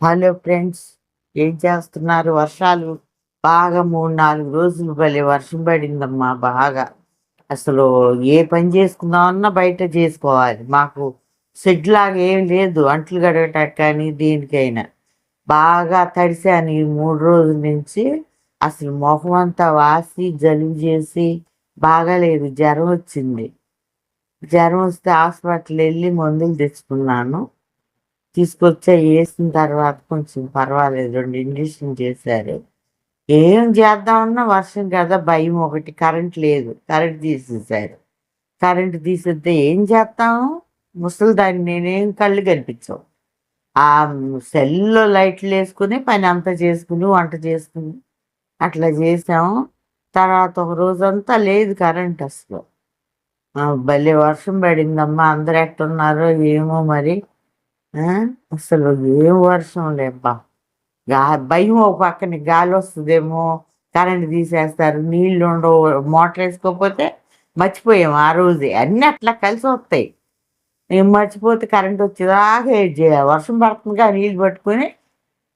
Hello friends ఏం చేస్తున్నారు? వర్షాలు బాగా మూడు నాలుగు రోజులు భలే వర్షం పడిందమ్మా బాగా. అసలు ఏ పని చేసుకుందామన్నా బయట చేసుకోవాలి. మాకు షెడ్ లాగా ఏం లేదు అంట్లు గడగటానికి కానీ దేనికైనా. బాగా తడిసాను ఈ మూడు రోజుల నుంచి. అసలు మొహం అంతా వాసి జలుబు చేసి బాగాలేదు జ్వరం వచ్చింది. జ్వరం వస్తే హాస్పిటల్ వెళ్ళి మందులు తెచ్చుకున్నాను. తీసుకొచ్చా వేసిన తర్వాత కొంచెం పర్వాలేదు. రెండు ఇంజక్షన్ చేశారు. ఏం చేద్దామన్నా వర్షం కదా భయం ఒకటి. కరెంట్ లేదు. కరెంట్ తీసేసారు కరెంట్ తీసేస్తే ఏం చేస్తాము ముసలి దాన్ని నేనేం కళ్ళు కనిపించవు. ఆ సెల్లో లైట్లు వేసుకుని పని అంతా చేసుకుని వంట చేసుకుని అట్లా చేసాము తర్వాత ఒక రోజంతా లేదు కరెంట్ అసలు. భలే వర్షం పడిందమ్మా. అందరు ఎట్టున్నారో ఏమో మరి. అసలు ఏం వర్షం లేబ్బా. గా భయం ఒక పక్కన గాలి వస్తుందేమో కరెంట్ తీసేస్తారు నీళ్ళు ఉండవు మోటార్ వేసుకోకపోతే మర్చిపోయాము ఆ రోజే. అన్నీ అట్లా కలిసి వస్తాయి. మేము మర్చిపోతే కరెంట్ వచ్చేదాకా వెయిట్ చేయాలి? వర్షం పడుతుందిగా నీళ్ళు పట్టుకొని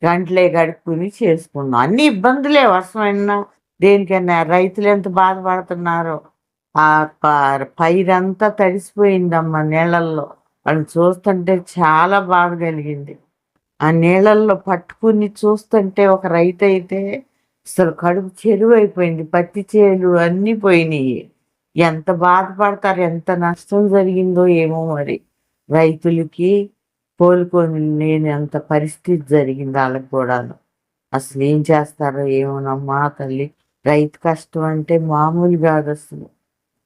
గంటలే గడుపుకుని చేసుకున్నాం. అన్ని ఇబ్బందులే వర్షం అయినా. దేనికైనా రైతులు ఎంత బాధపడుతున్నారో. ఆ పైరంతా తడిసిపోయిందమ్మా నీళ్ళల్లో. వాళ్ళు చూస్తుంటే చాలా బాధ కలిగింది. ఆ నీళ్ళల్లో పట్టుకుని చూస్తుంటే ఒక రైతు అయితే అసలు కడుపు చెరువు అయిపోయింది పత్తి చేలు అన్నీ పోయినాయి. ఎంత బాధపడతారు ఎంత నష్టం జరిగిందో ఏమో మరి. రైతులకి కోలుకొని లేని అంత పరిస్థితి జరిగింది వాళ్ళకి కూడాను. అసలు ఏం చేస్తారో ఏమోనమ్మా తల్లి. రైతు కష్టం అంటే మామూలు కాదు అసలు.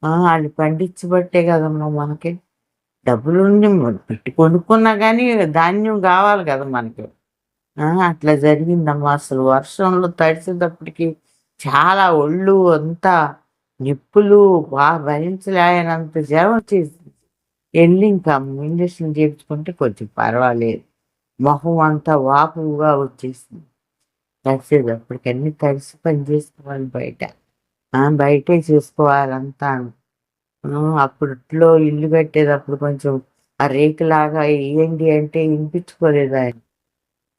వాళ్ళు పండించబట్టే కదమ్మా మనకి. డబ్బులుండి పెట్టి కొనుక్కున్నా కానీ ధాన్యం కావాలి కదా మనకి. అట్లా జరిగిందమ్మా. అసలు వర్షంలో తడిసేటప్పటికి చాలా ఒళ్ళు అంతా నిప్పులు బాగా భరించలేనంత జ్వరం వచ్చేసింది వెళ్ళి ఇంకా ఇంజక్షన్ చేయించుకుంటే కొంచెం పర్వాలేదు. మొహం అంతా వాపుగా వచ్చేసింది. తడిసేటప్పటికి అన్ని తడిసి పని చేసుకోవాలి బయట. బయటే చేసుకోవాలంతా అప్పట్లో ఇల్లు కట్టేటప్పుడు కొంచెం ఆ రేకులాగా వేయండి అంటే వినిపించుకోలేదు ఆయన.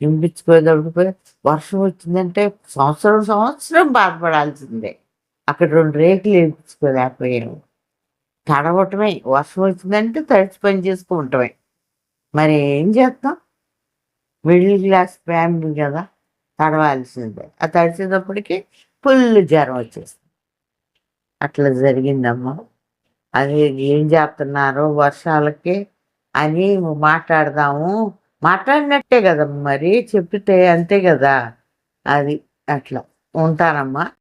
వినిపించుకోలేటప్పుడు వర్షం వచ్చిందంటే సంవత్సరం సంవత్సరం బాధపడాల్సిందే. అక్కడ రెండు రేకులు వేయించుకోలేకపోయాము. తడవటమే వర్షం వచ్చిందంటే తడిచి పని చేసుకుంటమే. మరి ఏం చేస్తాం? మిడిల్ క్లాస్ ఫ్యామిలీ కదా తడవాల్సిందే. ఆ తడిచేటప్పటికి ఫుల్ జ్వరం వచ్చేస్తుంది. అట్లా జరిగిందమ్మా. అది ఏం చేస్తున్నారు వర్షాలకి అని మాట్లాడదాము. మాట్లాడినట్టే కదా మరి చెప్పితే అంతే కదా. అది అట్లా. ఉంటానమ్మా.